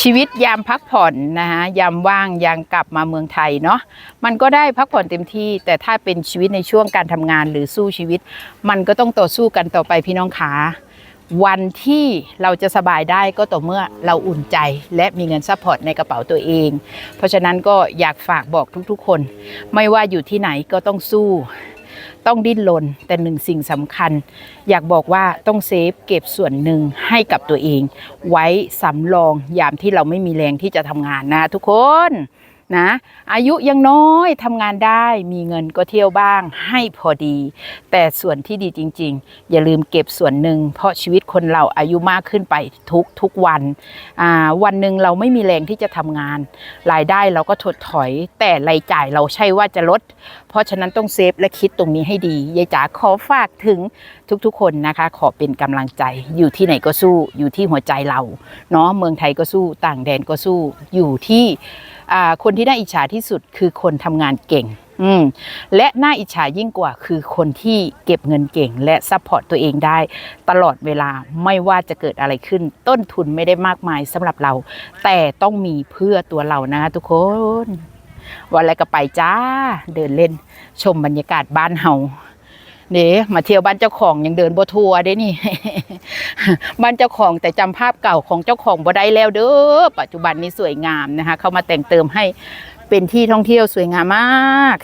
ชีวิตยามพักผ่อนนะฮะยามว่างยังกลับมาเมืองไทยเนาะมันก็ได้พักผ่อนเต็มที่ แต่ถ้าเป็นชีวิตในช่วงการทำงานหรือสู้ชีวิต มันก็ต้องต่อสู้กันต่อไปพี่น้องขาวันที่เราจะสบายได้ก็ต่อเมื่อเราอุ่นใจและมีเงินซัพพอร์ตในกระเป๋าตัวเอง เพราะฉะนั้นก็อยากฝากบอกทุกๆคน ไม่ว่าอยู่ที่ไหนก็ต้องสู้ ต้องดิ้นรนแต่หนึ่งสิ่งสำคัญ อยากบอกว่าต้องเซฟเก็บส่วนหนึ่งให้กับตัวเอง ไว้สำรองยามที่เราไม่มีแรงที่จะทำงานนะทุกคน นะ อายุยังน้อยทำงานได้มีเงินก็เที่ยวบ้างให้พอดี แต่ส่วนที่ดีจริง ๆ อย่าลืมเก็บส่วนหนึ่ง เพราะชีวิตคนเราอายุมากขึ้นไปทุกทุกวัน วันหนึ่งเราไม่มีแรงที่จะทำงาน รายได้เราก็ถดถอย แต่รายจ่ายเราใช่ว่าจะลด เพราะฉะนั้นต้องเซฟและคิดตรงนี้ให้ดียายจ๋าขอฝากถึงทุกๆ คนนะคะ ขอเป็นกำลังใจอยู่ที่ไหนก็สู้อยู่ที่หัวใจเราเนาะเมืองไทยก็สู้ต่างแดนก็สู้อยู่ที่ คนที่น่าอิจฉาที่สุดคือคนทำงานเก่งอืมและน่าอิจฉายิ่งกว่าคือคนที่เก็บเงินเก่ง และซัพพอร์ตตัวเองได้ ตลอดเวลาไม่ว่าจะเกิดอะไรขึ้น ต้นทุนไม่ได้มากมายสำหรับเรา แต่ต้องมีเพื่อตัวเรานะทุกคน วันอะไรก็ไปจ้า เดินเล่น ชมบรรยากาศบ้านเฮาเด้มาเที่ยวบ้านเจ้าของยังเดินบทัวเด้นี่ บ้านเจ้าของแต่จำภาพเก่าของเจ้าของบ่ได้แล้วเด้อปัจจุบันนี้สวยงามนะคะ เข้ามาแต่งเติมให้เป็นที่ท่องเที่ยวสวยงามมาก